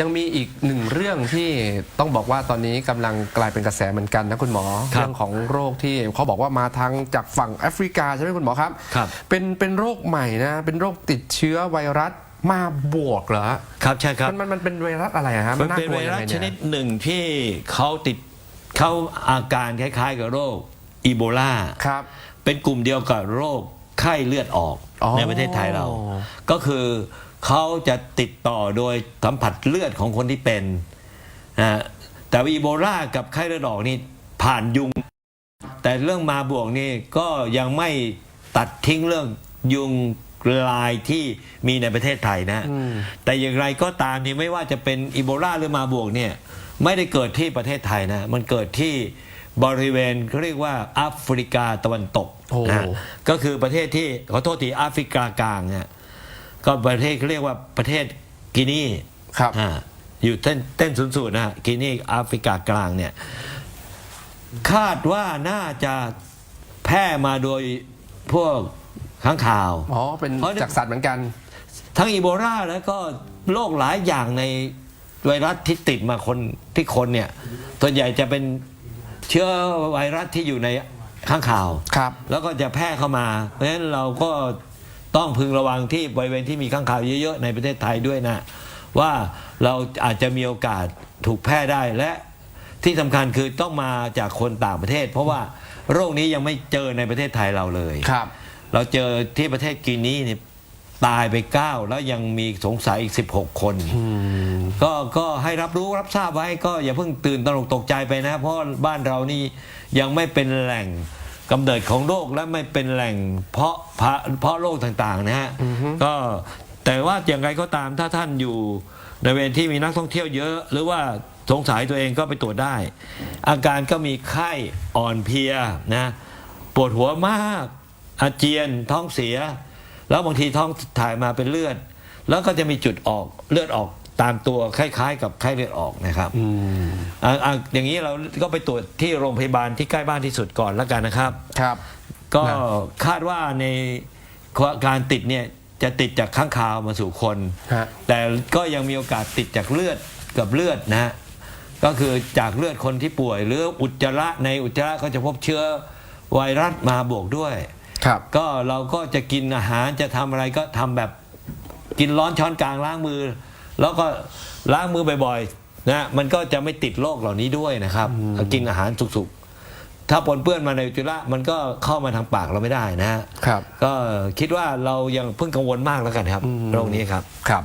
ยังมีอีกหนึ่งเรื่องที่ต้องบอกว่าตอนนี้กำลังกลายเป็นกระแสเหมือนกันนะคุณหมอครับเรื่องของโรคที่เขาบอกว่ามาทางจากฝั่งแอฟริกาใช่ไหมคุณหมอครับครับ เป็นเป็นโรคใหม่นะ เป็นโรคติดเชื้อไวรัสมาบวกเหรอฮะครับใช่ครับมันมันมันเป็นไวรัสอะไรอะฮะมันเป็นากลัไวรัสยังงชเยนิดหนึ่งที่เขาติดเขาอาการคล้ายๆ กับโรคอีโบลาครับเป็นกลุ่มเดียวกับโรคไข้เลือดออกอ๋อในประเทศไทยเรา ก็คือ เขาจะติดต่อโดยสัมผัสเลือดของคนที่เป็นนะฮะแต่ว่าอีโบลากับไข้เลือดออกนี่ผ่านยุง แต่เรื่องมาบวกนี่ก็ยังไม่ตัดทิ้งเรื่องยุงลายที่มีในประเทศไทยนะอืมแต่อย่างไรก็ตามนี่ไม่ว่าจะเป็นอีโบลาหรือมาบวกเนี่ยไม่ได้เกิดที่ประเทศไทยนะ มันเกิดที่บริเวณเขาเรียกว่าแอฟริกาตะวันตกโอ้นะก็คือประเทศที่ขอโทษทีแอฟริกากลางเนี่ย ก็ประเทศเขาเรียกว่าประเทศกินีครับอ่าอยู่เต้นเต้นศูนย์สูตรนะฮะกินีแอฟริกากลางเนี่ย คาดว่าน่าจะแพร่มาโดยพวกข้างข่าว อ๋อ เป็นเพราะ จากสัตว์เหมือนกัน ทั้งอีโบลาแล้วก็โรคหลายอย่างในไวรัสที่ติดมาคนที่คนเนี่ยส่วนใหญ่จะเป็นเชื้อไวรัสที่อยู่ในข้างข่าว ครับ แล้วก็จะแพร่เข้ามา เพราะฉะนั้นเราก็ ต้องพึงระวังที่บริเวณที่มีข้างข่าวเยอะๆในประเทศไทยด้วยนะ ว่าเราอาจจะมีโอกาสถูกแพร่ได้และที่สำคัญคือต้องมาจากคนต่างประเทศ เพราะว่าโรคนี้ยังไม่เจอในประเทศไทยเราเลย ครับ เราเจอที่ประเทศกินีนี่ตายไป 9 แล้วยังมีสงสัยอีก 16 คนก็ก็ให้รับรู้รับทราบไว้ก็อย่าเพิ่งตื่นตระหนกตกใจไปนะ เพราะบ้านเรานี่ยังไม่เป็นแหล่ง กำเนิดของโรคและไม่เป็นแหล่งเพาะพะเพาะโรคต่างๆนะฮะก็แต่ว่าอย่างไรก็ตามถ้าท่านอยู่ในเวรที่มีนักท่องเที่ยวเยอะ หรือว่าสงสัยตัวเองก็ไปตรวจได้ อาการก็มีไข้อ่อนเพลียนะปวดหัวมากอาเจียนท้องเสีย แล้วบางทีท้องถ่ายมาเป็นเลือด แล้วก็จะมีจุดออกเลือดออก ตามตัวคล้ายๆ กับไข้เลือดออกนะครับอ่าอ่าอย่างนี้เราก็ไปตรวจที่โรงพยาบาลที่ใกล้บ้านที่สุดก่อนแล้วกันนะครับ ครับ ก็นะคาดว่าในการติดเนี่ยจะติดจากข้างคาวมาสู่คน ฮะ แต่ก็ยังมีโอกาสติดจากเลือดกับเลือดนะฮะก็คือจากเลือดคนที่ป่วย หรืออุจจาระในอุจจาระก็จะพบเชื้อไวรัสมาบวกด้วย ครับ ก็เราก็จะกินอาหารจะทำอะไรก็ทำแบบกินร้อนช้อนกลางล้างมือ แล้วก็ล้างมือบ่อยๆนะมันก็จะไม่ติดโรคเหล่านี้ด้วยนะครับ กินอาหารสุกๆ ถ้าปนเปื้อนมาในอุจจาระมันก็เข้ามาทางปากเราไม่ได้นะฮะครับ ก็คิดว่าเรายังเพิ่งกังวลมากแล้วกันครับโรคนี้ครับ ครับ